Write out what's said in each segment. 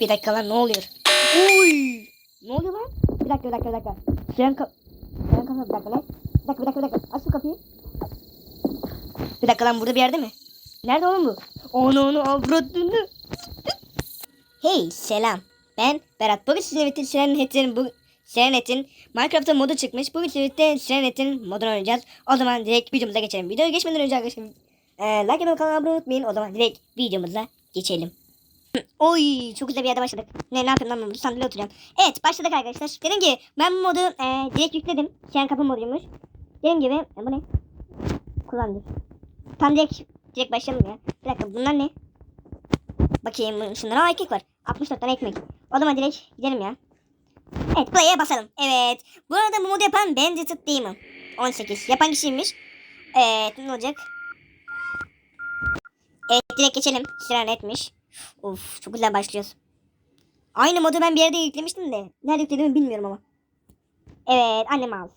Bir dakika lan ne oluyor? Uy! Ne oluyor lan? Bir dakika bir dakika bir dakika. Siren ka... Siren kafa bir dakika lan. Bir dakika bir dakika bir dakika. Aç şu kapıyı. Bir dakika lan burada bir yerde mi? Nerede oğlum bu? Onu onu avradını. Hey selam. Ben Berat. Bugün sizinle birlikte Sirenet'in bu Sirenet'in Minecraft'ta modu çıkmış. Bugün sizinle birlikte Sirenet'in modunu oynayacağız. O zaman direkt videomuza geçelim. Videoya geçmeden önce arkadaşlar e, like ve kanalıma abone unutmayın. O zaman direkt videomuza geçelim. Oy çok güzel bir yerde başladık. Ne ne yapayım lan burada sandalye oturacağım. Evet başladık arkadaşlar. Dedim ki ben bu modu e, direkt yükledim. Siren kapı moduymuş. Dediğim gibi e, bu ne? Kullandım. Tam direkt, direkt başlayalım ya. Bir dakika bunlar ne? Bakayım şunlara Aa, ekmek var. 64 tane ekmek. O zaman direkt gidelim ya. Evet play'e basalım. Evet. Bu arada bu modu yapan Bandit Demon. 18. Yapan kişiymiş. Evet ne olacak? Evet direkt geçelim. Siren etmiş. Of çok güzel başlıyoruz. Aynı modu ben bir yerde yüklemiştim de. Nerede yüklediğimi bilmiyorum ama. Evet annem al.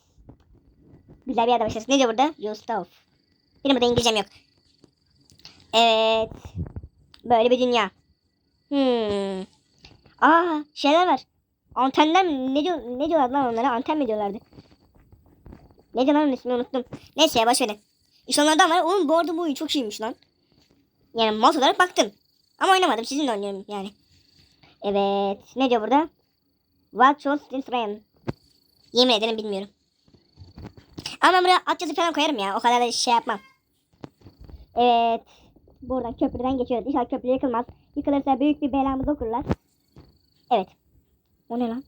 Güzel bir yerde başlıyoruz. Ne diyor burada? Your stuff. Benim burada İngilizcem yok. Evet. Böyle bir dünya. Hmm. Aa şeyler var. Antenler mi? Ne, diyor, ne diyorlar lan onlara? Anten mi diyorlardı? Ne diyorlar onun ismini unuttum. Neyse ya başverin. İşte onlardan var. Oğlum bu arada bu oyun çok iyiymiş lan. Yani mouse olarak baktım. Ama oynamadım. Sizinle oynuyorum yani. Evet. Ne diyor burada? What chose this rain? Yemin ederim bilmiyorum. Ama buraya at falan koyarım ya. O kadar da şey yapmam. Evet. Buradan köprüden geçiyoruz. İnşallah köprü yıkılmaz. Yıkılırsa büyük bir belamızı okurlar. Evet. O ne lan?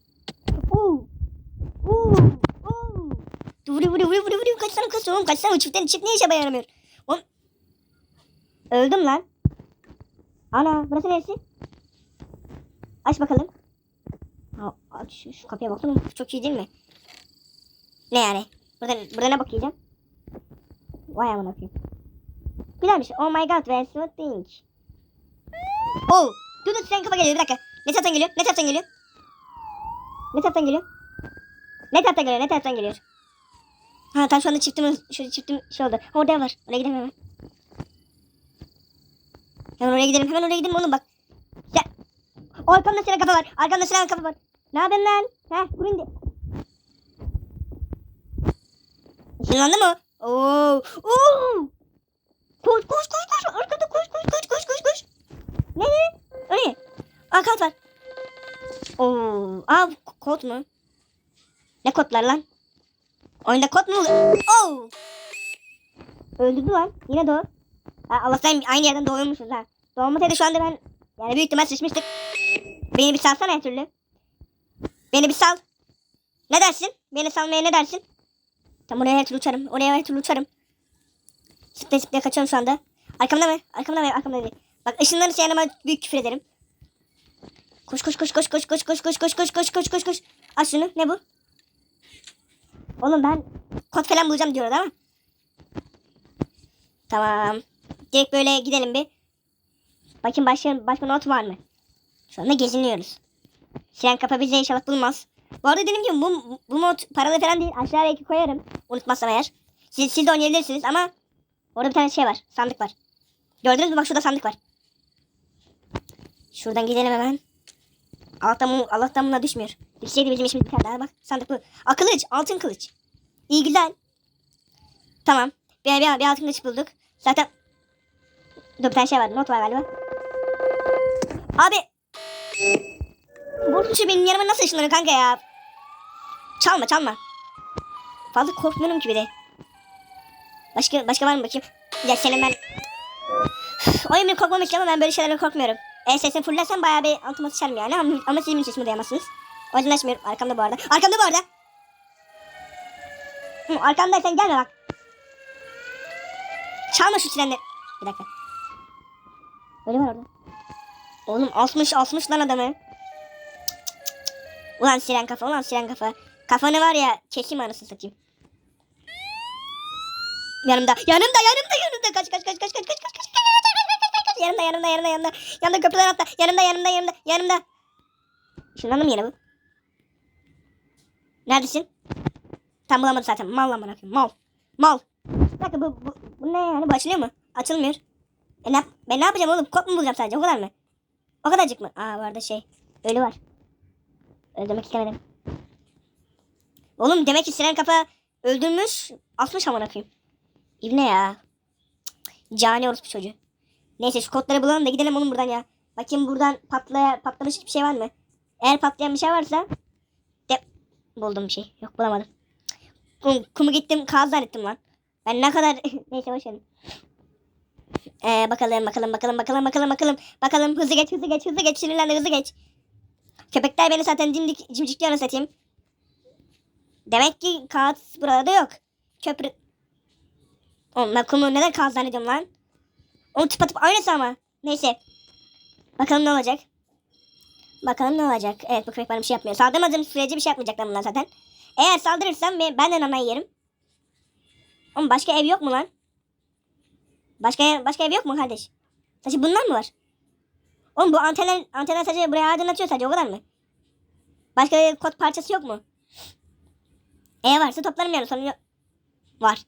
Oo. Oo. Oo. Vuruyor vuruyor vuruyor vuruyor. Kaç tane kız oğlum kaç tane çiftten çift ne işe yaramıyor. Oğlum. Öldüm lan. Ana burası neresi? Aç bakalım. Ha, aç şu, şu kapıya bakalım. Çok iyi değil mi? Ne yani? Burada, burada ne bakacağım? Vay amına koyayım. Güzelmiş. Oh my god, where's your thing? Oh, dur dur sen kafa geliyor bir dakika. Ne taraftan geliyor? Ne taraftan geliyor? Ne taraftan geliyor? Ne taraftan geliyor? Ne taraftan geliyor? Ha tam şu anda çiftim, şu çiftim şey oldu. Orada var. Oraya gidelim hemen. Hemen oraya gidelim. Hemen oraya gidelim oğlum bak. Ya. Arkamda siren kafa var. Arkamda siren kafa var. Ne yapıyorsun lan? Ha, kur indi. Işınlandı mı? Oo. Oo. Koş koş koş koş. Arkada koş koş koş koş koş koş. Ne ne? O ne? Aa kart var. Oo. Aa kod mu? Ne kodlar lan? Oyunda kod mu? Oo. Öldürdü lan. Yine doğ. Ha, Allah'tan aynı yerden doğuyormuşuz ha. Doğmasaydı şu anda ben yani büyük ihtimal sıçmıştık. Beni bir salsana her türlü. Beni bir sal. Ne dersin? Beni salmaya ne dersin? Tam oraya her türlü uçarım. Oraya her türlü uçarım. Sıplaya sıplaya kaçıyorum şu anda. Arkamda mı? Arkamda mı? Arkamda değil. Bak ışınlanırsa yanıma büyük küfür ederim. Koş koş koş koş koş koş koş koş koş koş koş koş koş koş. Aç şunu. Ne bu? Oğlum ben kod falan bulacağım diyorlar ama. Tamam. Direkt böyle gidelim bir. Bakın başka, başka not var mı? Şu anda geziniyoruz. Siren kafa bize inşallah bulmaz. Bu arada dediğim gibi bu, bu mod paralı falan değil. Aşağıya iki koyarım. Unutmazsam eğer. Siz, siz de oynayabilirsiniz ama orada bir tane şey var. Sandık var. Gördünüz mü? Bak şurada sandık var. Şuradan gidelim hemen. Allah'tan, bu- Allah'tan buna düşmüyor. Düşseydi bizim işimiz biter daha bak. Sandık bu. Aa, kılıç. Altın kılıç. İyi güzel. Tamam. Bir, bir, bir altın kılıç bulduk. Zaten Dur bir tane şey var. Not var galiba. Abi. Bu tuşu benim yanıma nasıl ışınlanıyor kanka ya? Çalma çalma. Fazla korkmuyorum ki bir de. Başka başka var mı bakayım? Ya senin ben... Oyun bir korkmam ama ben böyle şeylerden korkmuyorum. E sesini fullersen bayağı bir altıma sıçarım yani ama, ama siz benim sesimi duyamazsınız. O yüzden açmıyorum. Arkamda bu arada. Arkamda bu arada. Hı, arkamdaysan gelme bak. Çalma şu sirenleri. Bir dakika. Öyle var orada. Oğlum asmış asmış lan adamı. Ulan siren kafa ulan siren kafa. Kafanı var ya kesim anasını satayım. Yanımda yanımda yanımda yanımda kaç kaç kaç kaç kaç kaç kaç kaç kaç yanımda yanımda yanımda yanımda yanımda köprüden atla yanımda yanımda yanımda yanımda Şunlandım yine bu Neredesin? Tam bulamadım zaten mal lan bana mal mal Bir dakika bu, bu, bu ne yani bu açılıyor mu? Açılmıyor e ne, ben ne yapacağım oğlum? Kod mu bulacağım sadece o kadar mı? O kadarcık mı? Aa bu arada şey. Ölü var. Öldürmek istemedim. Oğlum demek ki Siren Kafa öldürmüş. Asmış amına koyayım. İbne ya. Cani orospu çocuğu. Neyse şu kodları bulalım da gidelim oğlum buradan ya. Bakayım buradan patlaya, patlamış hiçbir şey var mı? Eğer patlayan bir şey varsa de buldum bir şey. Yok bulamadım. Kum, kumu gittim kağıt zannettim lan. Ben ne kadar neyse boş verin. Ee, bakalım bakalım bakalım bakalım bakalım bakalım bakalım hızlı geç hızlı geç hızlı geç sinirlendi hızlı geç. Köpekler beni zaten dimdik cimcikliyor satayım. Demek ki kağıt burada yok. Köprü... Oğlum ben kumu neden kağıt zannediyorum lan? Oğlum tıpa tıpa aynısı ama. Neyse. Bakalım ne olacak. Bakalım ne olacak. Evet bu köpek bana bir şey yapmıyor. Saldırmadığım sürece bir şey yapmayacaklar bunlar zaten. Eğer saldırırsam ben, ben de nanay yerim. Oğlum başka ev yok mu lan? Başka başka ev yok mu kardeş? Sadece bunlar mı var? Oğlum bu antenler, antenler sadece buraya aydınlatıyor sadece o kadar mı? Başka kod parçası yok mu? E varsa toplarım yani sorun yok. Var.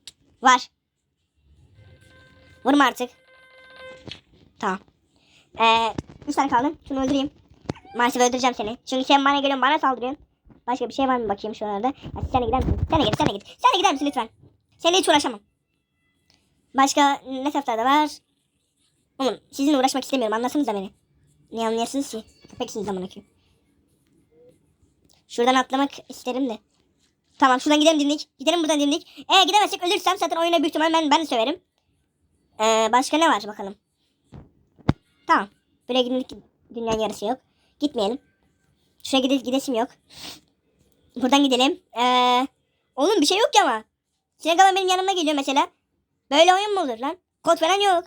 Var. Vurma artık. Tamam. Ee, üç tane kaldı. Şunu öldüreyim. Maalesef öldüreceğim seni. Çünkü sen bana geliyorsun bana saldırıyorsun. Başka bir şey var mı bakayım şuralarda. Ya sen de gider misin? Sen de git sen de git. Sen de gider misin lütfen? Seninle hiç uğraşamam. Başka ne taraflarda var? Oğlum sizinle uğraşmak istemiyorum anlasanıza beni. Niye anlayasınız ki? Köpeksiniz zaman akıyor. Şuradan atlamak isterim de. Tamam şuradan gidelim dimdik. Gidelim buradan dimdik. Eğer gidemezsek ölürsem zaten oyuna büyük ihtimal ben, ben de söverim. Ee, başka ne var bakalım. Tamam. Buraya gidip dünyanın yarısı yok. Gitmeyelim. Şuraya gidip gidesim yok. Buradan gidelim. Ee, oğlum bir şey yok ki ama. Sinek benim yanıma geliyor mesela. Böyle oyun mu olur lan? Kod falan yok.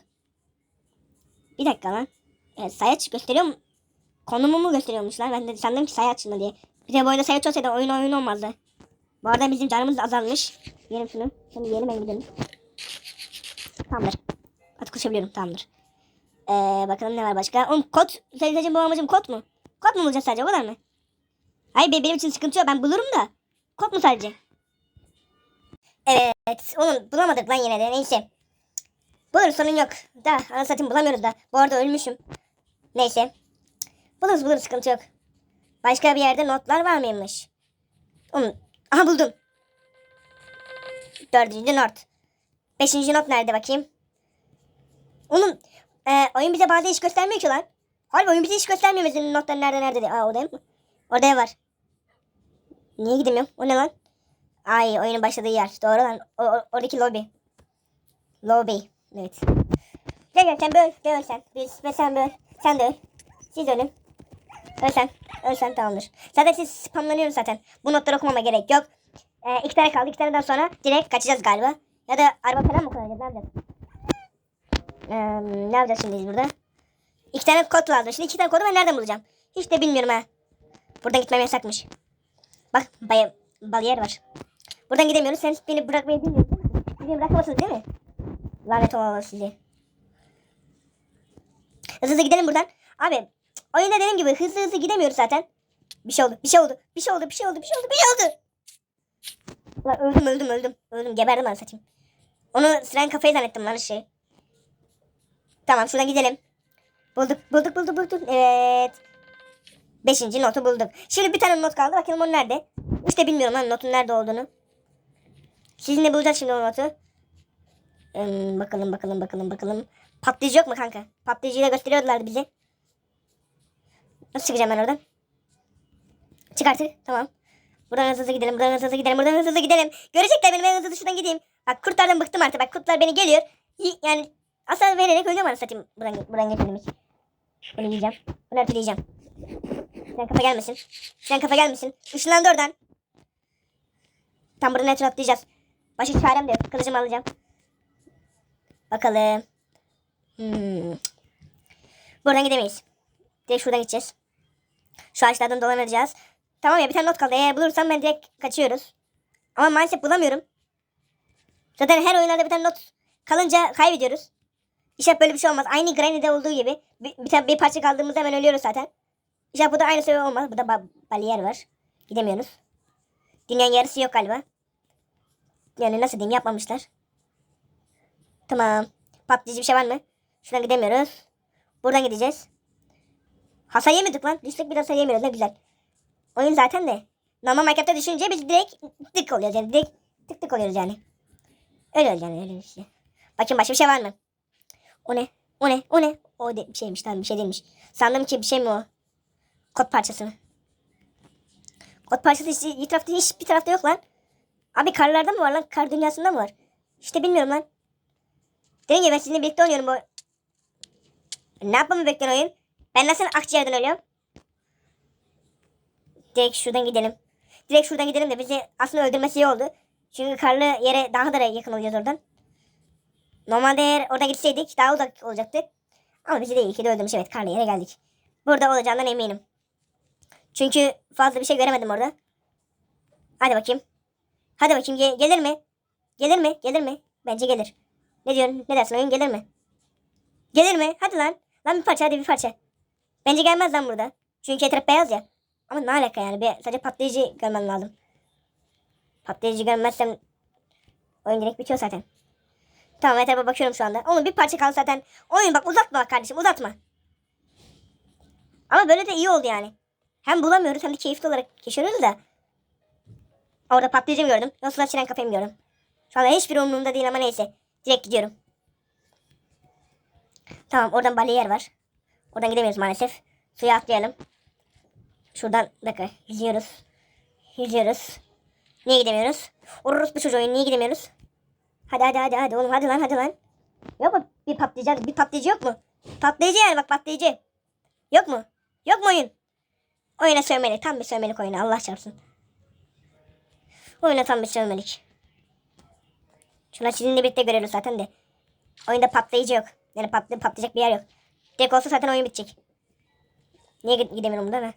Bir dakika lan. Evet, sayaç gösteriyor mu? Konumumu gösteriyormuş lan. Ben de sandım ki sayaç mı diye. Bir de bu arada sayaç olsaydı oyun oyun olmazdı. Bu arada bizim canımız azalmış. Yiyelim şunu. Şimdi yiyelim ben gidelim. Tamamdır. Artık koşabiliyorum. Tamamdır. Ee, bakalım ne var başka. Oğlum kod. Sadece bu amacım kod mu? Kod mu bulacağız sadece o kadar mı? Hayır be- benim için sıkıntı yok. Ben bulurum da. Kod mu sadece? Evet. Oğlum bulamadık lan yine de. Neyse. Buluruz sorun yok. Da anasını satayım bulamıyoruz da. Bu arada ölmüşüm. Neyse. Buluruz buluruz sıkıntı yok. Başka bir yerde notlar var mıymış? Oğlum. Aha buldum. Dördüncü not. Beşinci not nerede bakayım? Oğlum. E, oyun bize bazı iş göstermiyor ki lan. Harbi oyun bize iş göstermiyor mesela notlar nerede nerede diye. Aa orada mı? Ev var. Niye gidemiyorum? O ne lan? Ay oyunun başladığı yer. Doğru lan. O, oradaki lobi. Lobby. Evet. Gel gel sen böl. Gel öl sen. Biz ve sen böl. Sen de öl. Siz ölün. Öl sen. Öl sen tamamdır. Zaten siz spamlanıyorsunuz zaten. Bu notları okumama gerek yok. Ee, iki tane kaldı. İki taneden sonra direkt kaçacağız galiba. Ya da araba falan mı kullanacağız? Ne yapacağız? Ee, ne yapacağız şimdi biz burada? İki tane kod lazım. Şimdi iki tane kodu ben nereden bulacağım? Hiç de bilmiyorum ha. Buradan gitmem yasakmış. Bak bay bariyer var. Buradan gidemiyoruz. Sen beni bırakmayı bilmiyorsun. Beni bırakamazsınız değil mi? Lanet olsun sizi. Hızlı hızlı gidelim buradan. Abi oyunda dediğim gibi hızlı hızlı gidemiyoruz zaten. Bir şey oldu. Bir şey oldu. Bir şey oldu. Bir şey oldu. Bir şey oldu. Bir şey oldu. Ulan öldüm öldüm öldüm. Öldüm. Geberdim ben satayım. Onu siren kafayı zannettim lan şey. Tamam şuradan gidelim. Bulduk bulduk bulduk bulduk. Evet. Beşinci notu bulduk. Şimdi bir tane not kaldı. Bakalım o nerede? İşte bilmiyorum lan notun nerede olduğunu. Sizinle bulacağız şimdi o notu. Bakalım bakalım bakalım bakalım. Patlayıcı yok mu kanka? Patlayıcıyı da gösteriyorlardı bize. Nasıl çıkacağım ben oradan? Çık artık. Tamam. Buradan hızlı hızlı gidelim. Buradan hızlı hızlı gidelim. Buradan hızlı hızlı gidelim. Görecekler beni. Ben hızlı hızlı şuradan gideyim. Bak kurtlardan bıktım artık. Bak kurtlar beni geliyor. Yani asla vererek ölüyorum anasını satayım. Buradan, buradan geçelim. Bunu yiyeceğim. Bunu örtüleyeceğim. Sen kafa gelmesin. Sen kafa gelmesin. Işınlandı oradan. Tam buradan etraflayacağız. Başka çarem de yok. Kılıcımı alacağım. Bakalım. Hmm. Buradan gidemeyiz. Direkt şuradan gideceğiz. Şu ağaçlardan dolanacağız. Tamam ya bir tane not kaldı. Eğer bulursam ben direkt kaçıyoruz. Ama maalesef bulamıyorum. Zaten her oyunlarda bir tane not kalınca kaybediyoruz. İşte böyle bir şey olmaz. Aynı Granny'de olduğu gibi. Bir, bir, tane- bir parça kaldığımızda hemen ölüyoruz zaten. İşte bu da aynı sebep olmaz. Burada ba bariyer var. Gidemiyoruz. Dünyanın yarısı yok galiba. Yani nasıl diyeyim yapmamışlar. Tamam. Patlayıcı bir şey var mı? Şuradan gidemiyoruz. Buradan gideceğiz. Hasar yemedik lan. Düştük bir hasar yemiyoruz ne güzel. Oyun zaten de. Normal Minecraft'ta düşünce biz direkt tık oluyoruz yani. Direkt tık tık oluyoruz yani. Öyle yani öyle işte. Bakayım başka bir şey var mı? O ne? O ne? O ne? O de, bir şeymiş tamam bir şey değilmiş. Sandım ki bir şey mi o? Kod parçası mı? Kod parçası hiç, hiç tarafta, hiçbir tarafta yok lan. Abi karlarda mı var lan? Kar dünyasında mı var? İşte bilmiyorum lan. Dediğim gibi ben sizinle birlikte oynuyorum bu. Ne yapmamı bekliyor oyun? Ben nasıl akciğerden ölüyorum? Direkt şuradan gidelim. Direkt şuradan gidelim de bizi aslında öldürmesi iyi oldu. Çünkü karlı yere daha da yakın olacağız oradan. Normalde eğer orada gitseydik daha uzak olacaktı. Ama bizi de iyi ki de öldürmüş evet karlı yere geldik. Burada olacağından eminim. Çünkü fazla bir şey göremedim orada. Hadi bakayım. Hadi bakayım ge- gelir mi? Gelir mi? Gelir mi? Bence gelir. Ne diyorsun? Ne dersin oyun gelir mi? Gelir mi? Hadi lan. Lan bir parça hadi bir parça. Bence gelmez lan burada. Çünkü etraf beyaz ya. Ama ne alaka yani? Bir, sadece patlayıcı görmem lazım. Patlayıcı görmezsem oyun direkt bitiyor zaten. Tamam etrafa bakıyorum şu anda. Oğlum bir parça kaldı zaten. Oyun bak uzatma bak kardeşim uzatma. Ama böyle de iyi oldu yani. Hem bulamıyoruz hem de keyifli olarak yaşıyoruz da. Orada patlayıcı mı gördüm? Yoksa siren kafayı mı gördüm? Şu anda hiçbir umurumda değil ama neyse. Direkt gidiyorum. Tamam oradan bariyer var. Oradan gidemiyoruz maalesef. Suya atlayalım. Şuradan dakika izliyoruz. İzliyoruz. Niye gidemiyoruz? Orospu bu çocuğu niye gidemiyoruz? Hadi hadi hadi hadi oğlum hadi lan hadi lan. Yok mu bir patlayıcı bir patlayıcı yok mu? Patlayıcı yani bak patlayıcı. Yok mu? Yok mu oyun? Oyuna sövmelik. Tam bir sövmelik oyunu Allah çarpsın. Oyuna tam bir sövmelik. Şuna sizinle birlikte görüyoruz zaten de. Oyunda patlayıcı yok. Yani patlı, patlayacak bir yer yok. Tek olsa zaten oyun bitecek. Niye gid- gidemiyorum değil mi?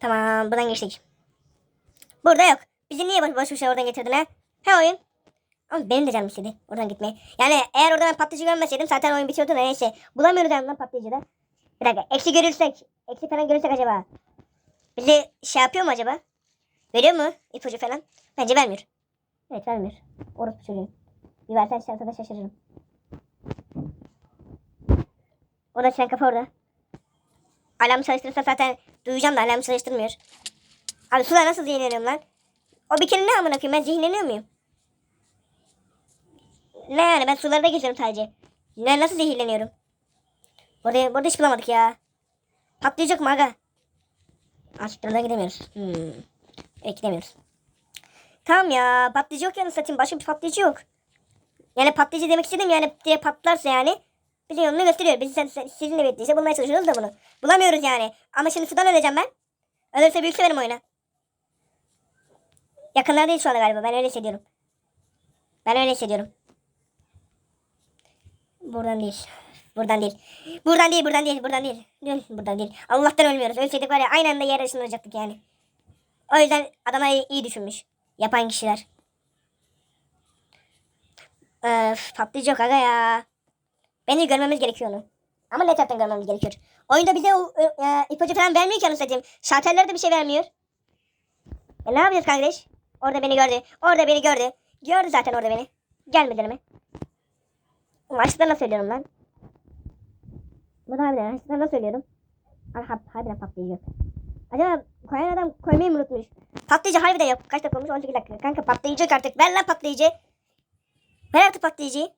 Tamam buradan geçtik. Burada yok. Bizi niye boş boş bir şey oradan getirdin ha? He oyun. Ama benim de canım istedi oradan gitmeye. Yani eğer orada ben patlayıcı görmeseydim zaten oyun bitiyordu da neyse. Bulamıyoruz yani lan patlayıcı da. Bir dakika eksi görürsek. Eksi falan görürsek acaba. Bizi şey yapıyor mu acaba? Veriyor mu ipucu falan? Bence vermiyor. Evet vermiyor. Orası çocuğu. Bir versen şansa da şaşırırım. O da sen kafa orada. Alarm çalıştırırsa zaten duyacağım da alarm çalıştırmıyor. Abi suda nasıl zehirleniyorum lan? O bir kere ne amına koyayım ben zehirleniyor muyum? Ne yani ben sularda geziyorum sadece. Ne nasıl zehirleniyorum? Burada, burada hiç bulamadık ya. Patlayacak mı aga? Aşklarına gidemiyoruz. Hmm. Evet gidemiyoruz. Tamam ya patlayıcı yok yani satayım başka bir patlayıcı yok. Yani patlayıcı demek istedim yani diye patlarsa yani bize yolunu gösteriyor. Biz sen, sen- sizinle birlikte bulmaya çalışıyoruz da bunu. Bulamıyoruz yani. Ama şimdi sudan öleceğim ben. Ölürse büyük severim oyuna. Yakınlarda değil şu anda galiba. Ben öyle hissediyorum. Ben öyle hissediyorum. Buradan değil. Buradan değil. Buradan değil, buradan değil, buradan değil. Buradan değil. Allah'tan ölmüyoruz. Ölseydik var ya aynı anda yere ışınlanacaktık yani. O yüzden adamlar iyi, düşünmüş. Yapan kişiler. Öf, patlayacak aga ya. Beni görmemiz gerekiyor onu. Ama ne taraftan görmemiz gerekiyor. Oyunda bize e, e, ipucu falan vermiyor ki anasını. Şartelleri de bir şey vermiyor. E ne yapacağız kardeş? Orada beni gördü. Orada beni gördü. Gördü zaten orada beni. Gelmedi mi? Açıktan nasıl söylüyorum lan? Bu da harbiden açıktan nasıl söylüyorum? Aha, harbiden patlayıcı. Acaba koyan adam koymayı mı unutmuş? Patlayıcı harbiden yok. Kaç dakika olmuş? 18 dakika. Kanka patlayıcı yok artık. Ver lan patlayıcı. Ver artık patlayıcıyı.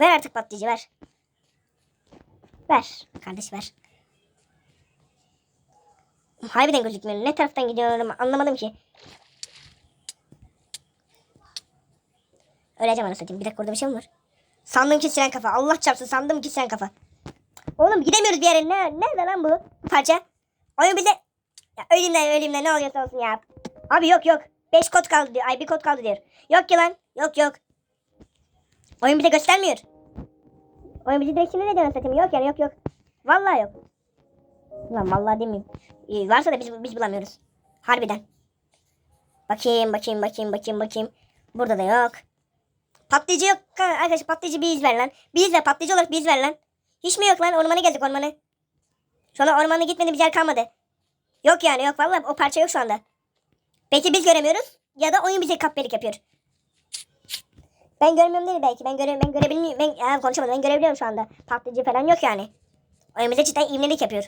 Ver artık patlayıcı ver. Ver. Kardeş ver. Harbiden gözükmüyor. Ne taraftan gidiyorum anlamadım ki. Öleceğim anasını satayım. Bir dakika orada bir şey mi var? Sandım ki siren kafa. Allah çarpsın sandım ki siren kafa. Oğlum gidemiyoruz bir yere. Ne, nerede lan bu parça? Oyun bize... Ya ölümden ölümden ne oluyorsa olsun ya. Abi yok yok. 5 kod kaldı diyor. Ay bir kod kaldı diyor. Yok ki lan. Yok yok. Oyun bize göstermiyor. Oyun bizi direkt şimdi ne diyor satayım? Yok yani yok yok. Vallahi yok. Lan vallahi demeyeyim. Ee, varsa da biz, biz bulamıyoruz. Harbiden. Bakayım bakayım bakayım bakayım bakayım. Burada da yok. Patlayıcı yok. Arkadaşlar patlayıcı bir iz ver lan. Bir iz ver patlayıcı olarak bir iz ver lan. Hiç mi yok lan? Ormana geldik ormana. Şu anda ormana gitmediğimiz yer kalmadı. Yok yani yok vallahi o parça yok şu anda. Belki biz göremiyoruz ya da oyun bize kapbelik yapıyor. Ben görmüyorum değil belki. Ben göre ben görebiliyorum. Ben ya, konuşamadım. Ben görebiliyorum şu anda. Patlayıcı falan yok yani. Oyun bize cidden ivmelik yapıyor.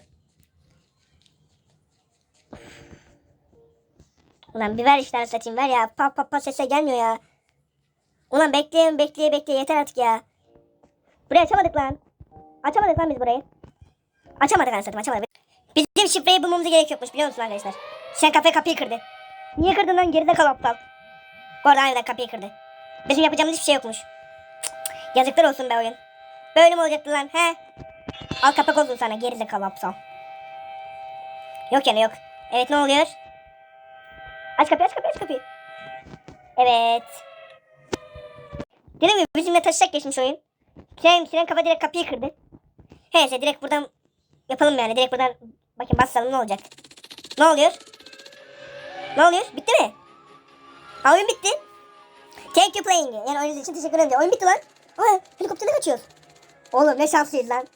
Ulan bir ver işte satayım ver ya. Pa pa pa sesle gelmiyor ya. Ulan bekleyin bekleye bekleye yeter artık ya. Burayı açamadık lan. Açamadık lan biz burayı. Açamadık anasını açamadık. Bizim şifreyi bulmamız gerekiyormuş biliyor musun arkadaşlar? Sen kafaya kapıyı kırdı. Niye kırdın lan geride kal aptal. Arada harbiden kapıyı kırdı. Bizim yapacağımız hiçbir şey yokmuş. Cık. Yazıklar olsun be oyun. Böyle mi olacaktı lan he? Al kapak olsun sana geride kal aptal. Yok yani yok. Evet ne oluyor? Aç kapıyı aç kapıyı aç kapıyı. Evet. Dediğim gibi bizimle taşacak geçmiş oyun. Siren, siren kafa direkt kapıyı kırdı. Neyse direkt buradan yapalım yani. Direkt buradan bakın basalım ne olacak. Ne oluyor? Ne oluyor? Bitti mi? Ha oyun bitti. Thank you playing. Yani oyununuz için teşekkür ederim. Oyun bitti lan. Aa, helikopterle kaçıyoruz. Oğlum ne şanslıyız lan.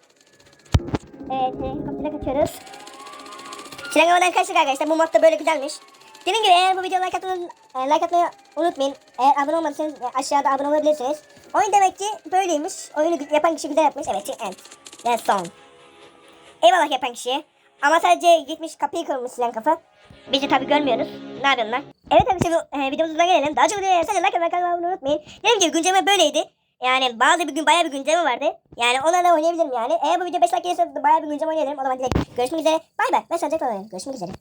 Evet helikopterle kaçıyoruz. Tren havadan kaçtık arkadaşlar. Bu mod da böyle güzelmiş. Dediğim gibi eğer bu videoya like atmayı, e, like atmayı unutmayın. Eğer abone olmadıysanız e, aşağıda abone olabilirsiniz. Oyun demek ki böyleymiş. Oyunu yapan kişi güzel yapmış. Evet, end. That's son. Eyvallah yapan kişiye. Ama sadece gitmiş kapıyı kırmış silen kafa. Biz de tabii görmüyoruz. Ne yapıyorsun? Evet arkadaşlar e, videomuzdan gelelim. Daha çok videoya sadece like atmayı abone unutmayın. Dediğim gibi güncelleme böyleydi. Yani bazı bir gün bayağı bir güncelleme vardı. Yani onlarla oynayabilirim yani. Eğer bu video 5 like gelirse bayağı bir güncelleme oynayabilirim. O zaman direkt görüşmek üzere. Bay bay. Ben sağlıcakla oynayın. Görüşmek üzere.